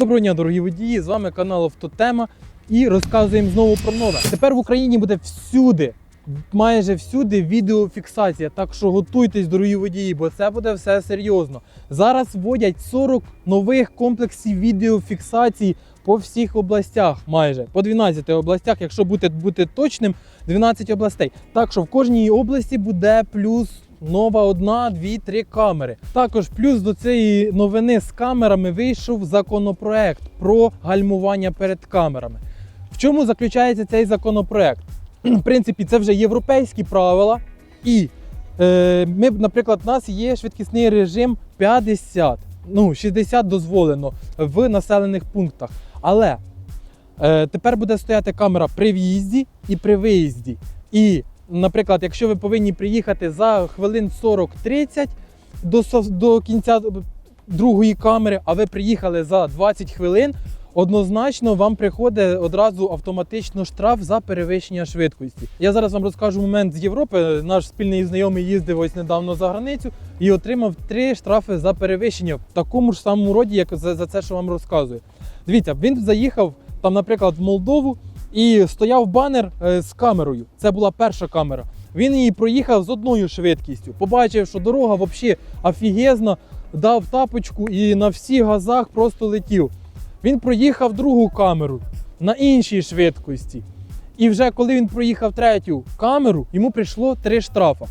Доброго дня, дорогі водії! З вами канал Автотема і розказуємо знову про нове. Тепер в Україні буде всюди, майже всюди відеофіксація. Так що готуйтесь, дорогі водії, бо це буде все серйозно. Зараз вводять 40 нових комплексів відеофіксації по всіх областях, майже по 12 областях, якщо бути, бути точним, 12 областей. Так що в кожній області буде плюс нова одна, дві, три камери. Також плюс до цієї новини з камерами вийшов законопроект про гальмування перед камерами. В чому заключається цей законопроект? В принципі, це вже європейські правила, і е, ми, наприклад, у нас є швидкісний режим 50, ну 60 дозволено в населених пунктах. Але е, тепер буде стояти камера при в'їзді і при виїзді. І, наприклад, якщо ви повинні приїхати за хвилин 40-30 до, до кінця другої камери, а ви приїхали за 20 хвилин, однозначно вам приходить одразу автоматично штраф за перевищення швидкості. Я зараз вам розкажу момент з Європи. Наш спільний знайомий їздив ось недавно за границю і отримав три штрафи за перевищення в такому ж самому роді, як за, за це, що вам розказую. Дивіться, він заїхав там, наприклад, в Молдову і стояв банер е, з камерою. Це була перша камера. Він її проїхав з одною швидкістю. Побачив, що дорога взагалі офігезна, дав тапочку і на всіх газах просто летів. Він проїхав другу камеру на іншій швидкості. І вже коли він проїхав третю камеру, йому прийшло три штрафа.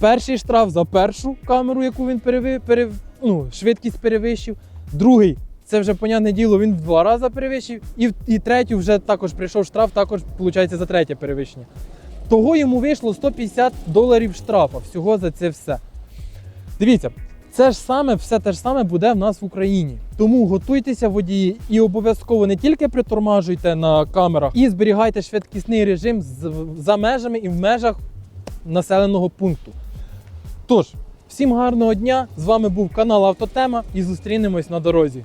Перший штраф за першу камеру, яку він переви, пере, ну, швидкість перевищив. Другий, це вже понятне діло, він в два рази перевищив. І, і третю вже також прийшов штраф, також виходить за третє перевищення. Того йому вийшло 150 доларів штрафа всього за це все. Дивіться, це ж саме, все те ж саме буде в нас в Україні. Тому готуйтеся водії і обов'язково не тільки притормажуйте на камерах і зберігайте швидкісний режим за межами і в межах населеного пункту. Тож, всім гарного дня! З вами був канал Автотема і зустрінемось на дорозі.